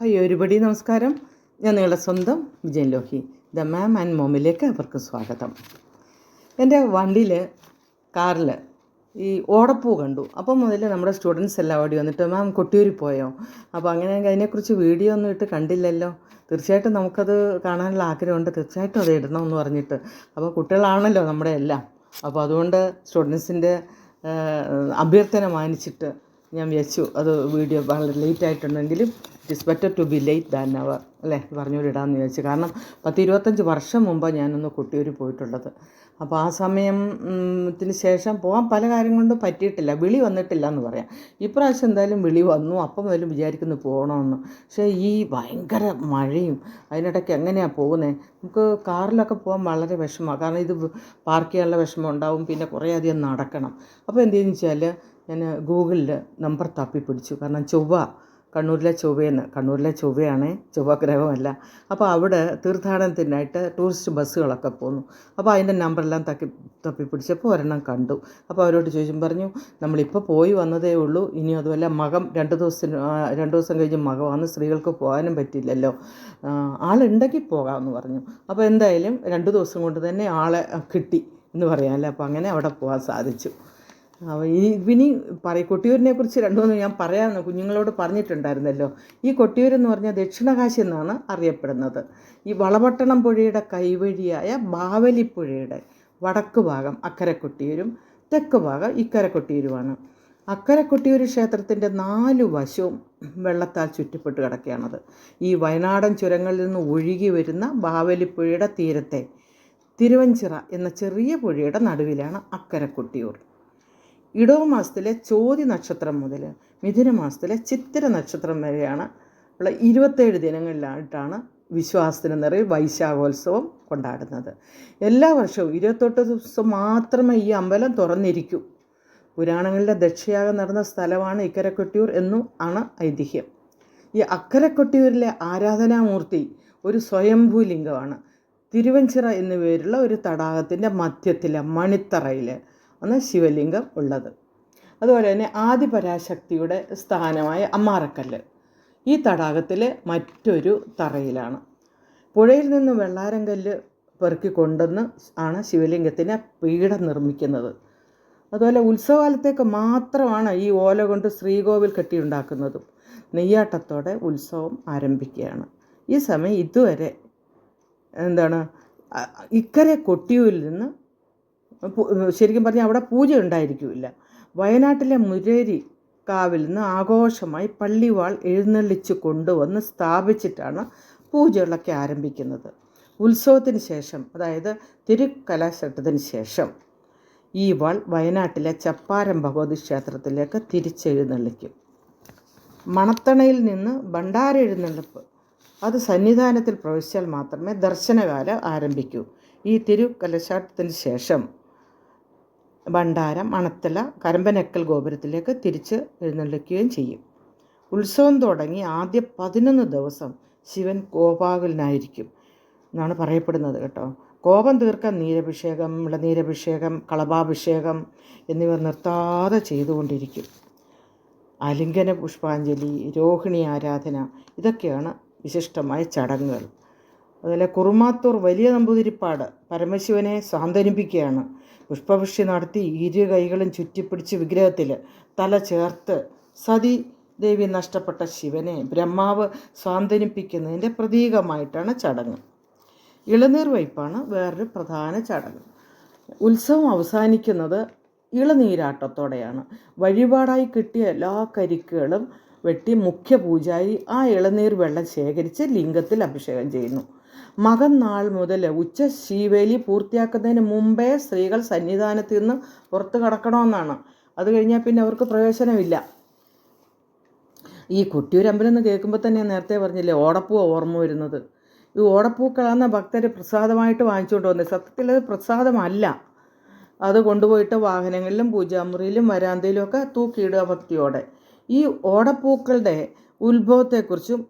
Hi ഒരുപടി നമസ്കാരം. ഞാൻ നിങ്ങളുടെ സ്വന്തം Vijayan Lohi the mom and മോമിലേക്ക് അവർക്ക് സ്വാഗതം. എന്റെ വണ്ടിയിൽ കാറിൽ ഈ ഓടപ്പൂ കണ്ടു. അപ്പം മുതൽ നമ്മുടെ സ്റ്റുഡൻസ് എല്ലാം ഓടി വന്നിട്ട് മാം കൊട്ടിയൂരി പോയോ? അപ്പോൾ അങ്ങനെ അതിനെക്കുറിച്ച് വീഡിയോ ഒന്നും ഇട്ട് കണ്ടില്ലല്ലോ. തീർച്ചയായിട്ടും നമുക്കത് കാണാനുള്ള ആഗ്രഹമുണ്ട്. തീർച്ചയായിട്ടും അത് ഇടണമെന്ന് പറഞ്ഞിട്ട്. അപ്പോൾ കുട്ടികളാണല്ലോ നമ്മുടെ എല്ലാം. അപ്പോൾ അതുകൊണ്ട് സ്റ്റുഡൻസിന്റെ അഭ്യർത്ഥന മാനിച്ചിട്ട് ഞാൻ വിചാരിച്ചു അത് വീഡിയോ വളരെ late ആയിട്ടുണ്ടെങ്കിലും it is better to be late than അവർ അല്ലേ? പറഞ്ഞുകൊണ്ടിടാമെന്ന് വിചാരിച്ചു. കാരണം പത്ത് ഇരുപത്തഞ്ച് വർഷം മുമ്പാണ് ഞാനൊന്ന് കുട്ടിയൂർ പോയിട്ടുള്ളത്. അപ്പോൾ ആ സമയത്തിന് ശേഷം പോകാൻ പല കാര്യം കൊണ്ടും പറ്റിയിട്ടില്ല. വിളി വന്നിട്ടില്ല എന്ന് പറയാം. ഇപ്രാവശ്യം എന്തായാലും വിളി വന്നു. അപ്പം മുതലും വിചാരിക്കുന്നു പോകണമെന്ന് പക്ഷേ ഈ ഭയങ്കര മഴയും അതിനിടയ്ക്ക് എങ്ങനെയാണ് പോകുന്നത് നമുക്ക് കാറിലൊക്കെ പോകാൻ വളരെ വിഷമമാണ് കാരണം ഇത് പാർക്ക് ചെയ്യാനുള്ള വിഷമം ഉണ്ടാവും. പിന്നെ കുറേ അധികം നടക്കണം. അപ്പോൾ എന്ത് ചെയ്യുന്നു വെച്ചാൽ ഞാൻ ഗൂഗിളിൽ നമ്പർ തപ്പി പിടിച്ചു. കാരണം ചൊവ്വ കണ്ണൂരിലെ ചൊവ്വയെന്ന്. കണ്ണൂരിലെ ചൊവ്വയാണ് ചൊവ്വ ഗ്രഹമല്ല. അപ്പോൾ അവിടെ തീർത്ഥാടനത്തിനായിട്ട് ടൂറിസ്റ്റ് ബസ്സുകളൊക്കെ പോന്നു. അപ്പോൾ അതിന്റെ നമ്പറെല്ലാം തക്കി തപ്പി പിടിച്ചപ്പോൾ ഒരെണ്ണം കണ്ടു. അപ്പോൾ അവരോട് ചോദിച്ചും പറഞ്ഞു നമ്മളിപ്പോൾ പോയി വന്നതേ ഉള്ളൂ. ഇനി അതുമല്ല മകം രണ്ട് ദിവസത്തിന് രണ്ട് ദിവസം കഴിഞ്ഞ് മകമാണ് സ്ത്രീകൾക്ക് പോകാനും പറ്റില്ലല്ലോ. ആളുണ്ടെങ്കിൽ പോകാമെന്ന് പറഞ്ഞു. അപ്പോൾ എന്തായാലും രണ്ട് ദിവസം കൊണ്ട് തന്നെ ആളെ കിട്ടി എന്ന് പറയാമല്ലോ അപ്പോൾ അങ്ങനെ അവിടെ പോകാൻ സാധിച്ചു. ഈ ഇനി പറയും കൊട്ടിയൂരിനെ കുറിച്ച് രണ്ടുമൂന്ന് ഞാൻ പറയാമെന്ന് കുഞ്ഞുങ്ങളോട് പറഞ്ഞിട്ടുണ്ടായിരുന്നല്ലോ. ഈ കൊട്ടിയൂർ എന്ന് പറഞ്ഞാൽ ദക്ഷിണകാശി എന്നാണ് അറിയപ്പെടുന്നത്. ഈ വളപട്ടണം പുഴയുടെ കൈവഴിയായ ബാവലിപ്പുഴയുടെ വടക്ക് ഭാഗം അക്കരെ കൊട്ടിയൂരും തെക്ക് ഭാഗം ഇക്കരെ കൊട്ടിയൂരുമാണ് അക്കരെ കൊട്ടിയൂർ ക്ഷേത്രത്തിന്റെ നാല് വശവും വെള്ളത്താൽ ചുറ്റപ്പെട്ട് കിടക്കുകയാണത്. ഈ വയനാടൻ ചുരങ്ങളിൽ നിന്ന് ഒഴുകി വരുന്ന ബാവലിപ്പുഴയുടെ തീരത്തെ തിരുവഞ്ചിറ എന്ന ചെറിയ പുഴയുടെ നടുവിലാണ് അക്കരെ കൊട്ടിയൂർ ഇടവ മാസത്തിലെ ചോതി നക്ഷത്രം മുതൽ മിഥുന മാസത്തിലെ ചിത്തിര നക്ഷത്രം വരെയാണ് ഉള്ള ഇരുപത്തേഴ് ദിനങ്ങളിലായിട്ടാണ് വിശ്വാസത്തിന് നിറയെ വൈശാഖോത്സവം കൊണ്ടാടുന്നത്. എല്ലാ വർഷവും ഇരുപത്തെട്ട് ദിവസം മാത്രമേ ഈ അമ്പലം തുറന്നിരിക്കൂ. പുരാണങ്ങളിലെ ദക്ഷയാഗം നടന്ന സ്ഥലമാണ് ഇക്കരക്കൊട്ടിയൂർ എന്നും ആണ് ഐതിഹ്യം. ഈ അക്കരക്കൊട്ടിയൂരിലെ ആരാധനാമൂർത്തി ഒരു സ്വയംഭൂലിംഗമാണ്. തിരുവഞ്ചിറ എന്നു പേരുള്ള ഒരു തടാകത്തിന്റെ മധ്യത്തിലെ മണിത്തറയിൽ ആണ് ശിവലിംഗം ഉള്ളത്. അതുപോലെ തന്നെ ആദിപരാശക്തിയുടെ സ്ഥാനമായ അമ്മാറക്കല്ല്. ഈ തടാകത്തിലെ മറ്റൊരു തറയിലാണ്. പുഴയിൽ നിന്ന് വെള്ളാരം കല്ല് പെറുക്കി കൊണ്ടുവന്ന് ആണ് ശിവലിംഗത്തിന് പീഠം നിർമ്മിക്കുന്നത്. അതുപോലെ ഉത്സവകാലത്തേക്ക് മാത്രമാണ് ഈ ഓല കൊണ്ട് ശ്രീകോവിൽ കെട്ടിയുണ്ടാക്കുന്നതും. നെയ്യാട്ടത്തോടെ ഉത്സവം ആരംഭിക്കുകയാണ്. ഈ സമയം ഇതുവരെ എന്താണ് ഇക്കരെ കൊട്ടിയൂരിൽ നിന്ന് ശരിക്കും പറഞ്ഞാൽ അവിടെ പൂജ ഉണ്ടായിരിക്കില്ല. വയനാട്ടിലെ മുരേരി കാവിൽ നിന്ന് ആഘോഷമായി പള്ളിവാൾ എഴുന്നള്ളിച്ച് കൊണ്ടുവന്ന് സ്ഥാപിച്ചിട്ടാണ് പൂജകളൊക്കെ ആരംഭിക്കുന്നത്. ഉത്സവത്തിന് ശേഷം അതായത് തിരുക്കലാശട്ടത്തിന് ശേഷം ഈ വാൾ വയനാട്ടിലെ ചപ്പാരം ഭഗവതി ക്ഷേത്രത്തിലേക്ക് തിരിച്ചെഴുന്നള്ളിക്കും. മണത്തണയിൽ നിന്ന് ഭണ്ഡാര എഴുന്നള്ളിപ്പ് അത് സന്നിധാനത്തിൽ പ്രവേശിച്ചാൽ മാത്രമേ ദർശനകാലം ആരംഭിക്കൂ. ഈ തിരുക്കലശാട്ടത്തിന് ശേഷം ഭണ്ഡാരം മണത്തല കരമ്പനക്കൽ ഗോപുരത്തിലേക്ക് തിരിച്ച് എഴുന്നള്ളിക്കുകയും ചെയ്യും. ഉത്സവം തുടങ്ങി ആദ്യ പതിനൊന്ന് ദിവസം ശിവൻ കോപാകുലനായിരിക്കും എന്നാണ് പറയപ്പെടുന്നത് കേട്ടോ. കോപം തീർക്കാൻ നീരഭിഷേകം ഇളനീരഭിഷേകം കളഭാഭിഷേകം എന്നിവ നിർത്താതെ ചെയ്തുകൊണ്ടിരിക്കും. അലിംഗന പുഷ്പാഞ്ജലി രോഹിണി ആരാധന ഇതൊക്കെയാണ് വിശിഷ്ടമായ ചടങ്ങുകൾ. അതുപോലെ കുറുമാത്തൂർ വലിയ നമ്പൂതിരിപ്പാട് പരമശിവനെ സാന്ത്വനിപ്പിക്കുകയാണ്. പുഷ്പവൃഷ്ടി നടത്തി ഇരു കൈകളും ചുറ്റിപ്പിടിച്ച് വിഗ്രഹത്തിൽ തല ചേർത്ത് സതി ദേവി നഷ്ടപ്പെട്ട ശിവനെ ബ്രഹ്മാവ് സാന്ത്വനിപ്പിക്കുന്നതിന്റെ പ്രതീകമായിട്ടാണ് ചടങ്ങ്. ഇളനീർ വയ്പ്പാണ് വേറൊരു പ്രധാന ചടങ്ങ്. ഉത്സവം അവസാനിക്കുന്നത് ഇളനീരാട്ടത്തോടെയാണ്. വഴിപാടായി കിട്ടിയ എല്ലാ കരിക്കുകളും വെട്ടി മുഖ്യ പൂജാരി ആ ഇളനീർ വെള്ളം ശേഖരിച്ച് ലിംഗത്തിൽ അഭിഷേകം ചെയ്യുന്നു. മകൻ നാൾ മുതൽ ഉച്ച ശീവേലി പൂർത്തിയാക്കുന്നതിന് മുമ്പേ സ്ത്രീകൾ സന്നിധാനത്തിൽ നിന്ന് പുറത്ത് കടക്കണമെന്നാണ്. അത് കഴിഞ്ഞാൽ പിന്നെ അവർക്ക് പ്രവേശനമില്ല. ഈ കൊട്ടിയൂരമ്പലം എന്ന് കേൾക്കുമ്പോൾ തന്നെ നേരത്തെ പറഞ്ഞില്ലേ ഓടപ്പൂ ഓർമ്മ വരുന്നത്. ഈ ഓടപ്പൂക്കളാണ് ഭക്തർ പ്രസാദമായിട്ട് വാങ്ങിച്ചുകൊണ്ട് വന്നത് സത്യത്തിൽ അത് പ്രസാദമല്ല. അത് കൊണ്ടുപോയിട്ട് വാഹനങ്ങളിലും പൂജാമുറിയിലും വരാന്തയിലും ഒക്കെ തൂക്കിയിടുക ഭക്തിയോടെ. ഈ ഓടപ്പൂക്കളുടെ ഉത്ഭവത്തെക്കുറിച്ചും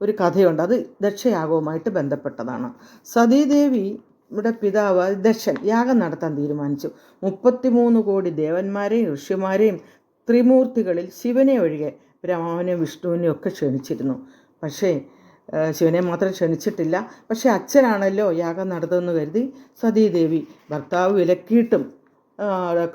ഒരു കഥയുണ്ട്. അത് ദക്ഷയാഗവുമായിട്ട് ബന്ധപ്പെട്ടതാണ്. സതീദേവി ഇവിടെ പിതാവ് ദക്ഷൻ യാഗം നടത്താൻ തീരുമാനിച്ചു. മുപ്പത്തിമൂന്ന് കോടി ദേവന്മാരെയും ഋഷിമാരെയും ത്രിമൂർത്തികളിൽ ശിവനെ ഒഴികെ ബ്രഹ്മാവിനെ വിഷ്ണുവിനെ ഒക്കെ ക്ഷണിച്ചിരുന്നു. പക്ഷേ ശിവനെ മാത്രം ക്ഷണിച്ചിട്ടില്ല. പക്ഷേ അച്ഛനാണല്ലോ യാഗം നടത്തുമെന്ന് കരുതി സതീദേവി ഭർത്താവ് വിലക്കിയിട്ടും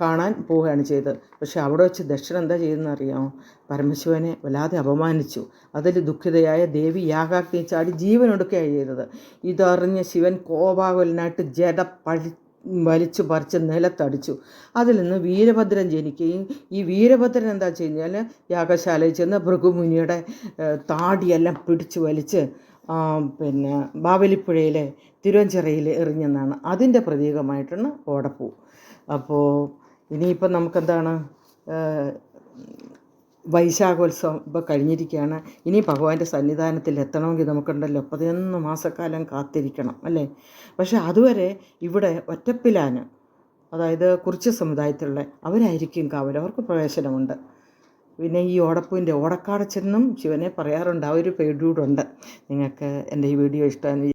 കാണാൻ പോവുകയാണ് ചെയ്തത്. പക്ഷെ അവിടെ വെച്ച് ദക്ഷൻ എന്താ ചെയ്യുന്നത് അറിയാമോ? പരമശിവനെ വല്ലാതെ അപമാനിച്ചു. അതിൽ ദുഃഖിതയായ ദേവി യാഗാഗ്നി ചാടി ജീവനൊടുക്കുകയാണ് ചെയ്തത്. ഇതറിഞ്ഞ ശിവൻ കോപാകുലനായിട്ട് ജഡ പഴി വലിച്ചു പറിച്ച് നിലത്തടിച്ചു. അതിൽ നിന്ന് വീരഭദ്രൻ ജനിക്കുകയും ഈ വീരഭദ്രൻ എന്താ കഴിഞ്ഞാൽ യാഗശാലയിൽ ചെന്ന് ഭൃഗുമുനിയുടെ താടിയെല്ലാം പിടിച്ചു വലിച്ച് പിന്നെ ബാവലിപ്പുഴയിലെ തിരുവഞ്ചിറയിൽ എറിഞ്ഞെന്നാണ്. അതിന്റെ പ്രതീകമായിട്ടാണ് ഓടപ്പൂ അപ്പോൾ ഇനിയിപ്പം നമുക്കെന്താണ് വൈശാഖോത്സവം ഇപ്പോൾ കഴിഞ്ഞിരിക്കുകയാണ്. ഇനി ഭഗവാന്റെ സന്നിധാനത്തിൽ എത്തണമെങ്കിൽ നമുക്കുണ്ടല്ലോ പതിനൊന്ന് മാസക്കാലം കാത്തിരിക്കണം അല്ലേ? പക്ഷെ അതുവരെ ഇവിടെ ഒറ്റപ്പിലാന് അതായത് കുറിച്ച് സമുദായത്തിലുള്ള അവരായിരിക്കും കാവൽ അവർക്ക് പ്രവേശനമുണ്ട്. പിന്നെ ഈ ഓടപ്പൂവിന്റെ ഓടക്കാടച്ചെന്നും ശിവനെ പറയാറുണ്ട് ആ ഒരു പേടിയൂടുണ്ട് നിങ്ങൾക്ക് എന്റെ ഈ വീഡിയോ ഇഷ്ടമെന്ന്